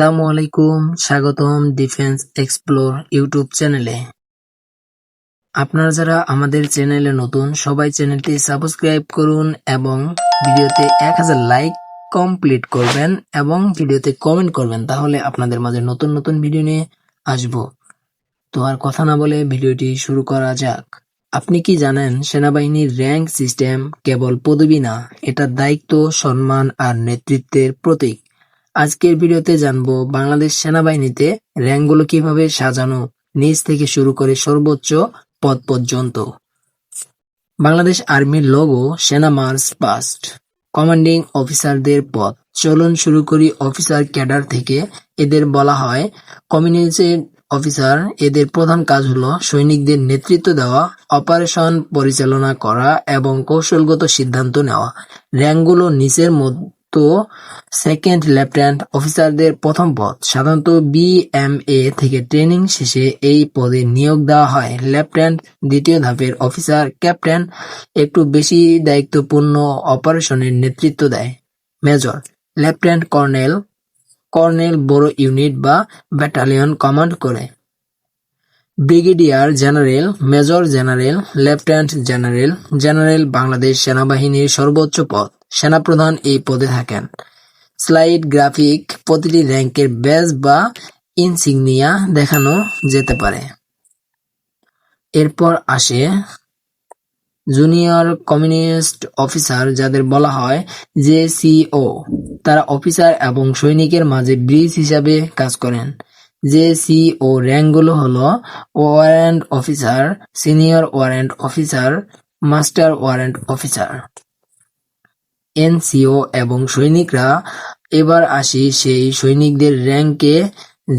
আসসালামু আলাইকুম স্বাগতম ডিফেন্স এক্সপ্লোর ইউটিউব চ্যানেলে। আপনারা যারা আমাদের চ্যানেলে নতুন, সবাই চ্যানেলটি সাবস্ক্রাইব করুন এবং ভিডিওতে এক হাজার লাইক কমপ্লিট করবেন এবং ভিডিওতে কমেন্ট করবেন, তাহলে আপনাদের মাঝে নতুন নতুন ভিডিও নিয়ে আসব। তো আর কথা না বলে ভিডিওটি শুরু করা যাক। আপনি কি জানেন সেনাবাহিনীর র্যাঙ্ক সিস্টেম কেবল পদবি না এটা দায়িত্ব, সম্মান আর নেতৃত্বের প্রতীক। আজকের ভিডিওতে জানব বাংলাদেশ সেনাবাহিনীতে র্যাঙ্কগুলো কীভাবে সাজানো নিচ থেকে শুরু করে সর্বোচ্চ পদ পর্যন্ত। বাংলাদেশ আর্মির লোগো সেনা মার্চ পাস্ট। কমান্ডিং অফিসারদের পদ চলন শুরু করি অফিসার ক্যাডার থেকে। এদের বলা হয় কমিউনিকেশন অফিসার এদের প্রধান কাজ হলো সৈনিকদের নেতৃত্ব দেওয়া অপারেশন পরিচালনা করা এবং কৌশলগত সিদ্ধান্ত নেওয়া। র্যাঙ্কগুলো নিচের মতো সেকেন্ড লেফটেন্যান্ট অফিসারদের প্রথম পদ। সাধারণত বিএমএ থেকে ট্রেনিং শেষে এই পদে নিয়োগ দেওয়া হয়। লেফটেন্যান্ট দ্বিতীয় ধাপের অফিসার ক্যাপ্টেন একটু বেশি দায়িত্বপূর্ণ অপারেশনের নেতৃত্ব দেয়। মেজর লেফটেন্যান্ট কর্নেল কর্নেল বড় ইউনিট বা ব্যাটালিয়ন কমান্ড করে। Brigadier general major general lieutenant general general Bangladesh সেনাবাহিনীর সর্বোচ্চ পদ। সেনাপ্রধান এই পদে থাকেন। স্লাইড গ্রাফিক প্রতিটি র্যাঙ্কের ব্যাজ বা ইনসিগনিয়া দেখানো যেতে পারে। এরপর আসে জুনিয়র কমিউনিস্ট অফিসার যাদের বলা হয় যে জেসিও তারা অফিসার এবং সৈনিকের মাঝে ব্রিজ হিসাবে কাজ করেন। যে জেসিও র্যাঙ্কগুলো হলো warrant officer, senior warrant officer, master warrant officer. NCO এবং সৈনিকরা এবার আসি সেই সৈনিকদের র্যাঙ্কে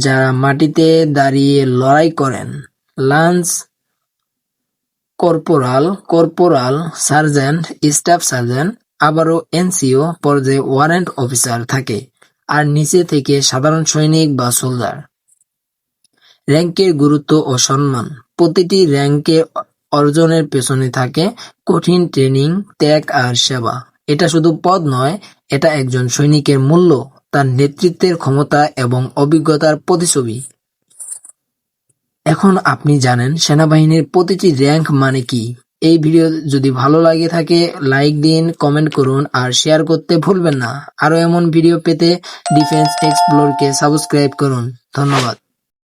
যারা মাটিতে দাঁড়িয়ে লড়াই করেন। Lance corporal corporal sergeant, staff sergeant, আবারও এনসিও পর্যায়ে ওয়ারেন্ট অফিসার থাকে, আর নিচে থেকে সাধারণ সৈনিক বা সোলজার। র্যাঙ্কের গুরুত্ব ও সম্মান। প্রতিটি র্যাঙ্কে অর্জনের পেছনে থাকে কঠিন ট্রেনিং, ত্যাগ আর সেবা। এটা শুধু পদ নয়, এটা একজন সৈনিকের মূল্য, তার নেতৃত্বের ক্ষমতা এবং অভিজ্ঞতার প্রতিছবি এখন আপনি জানেন সেনাবাহিনীর প্রতিটি র্যাঙ্ক মানে কি। এই ভিডিও যদি ভালো লাগে থাকে, লাইক দিন, কমেন্ট করুন আর শেয়ার করতে ভুলবেন না। আরও এমন ভিডিও পেতে ডিফেন্স এক্সপ্লোরকে সাবস্ক্রাইব করুন। ধন্যবাদ।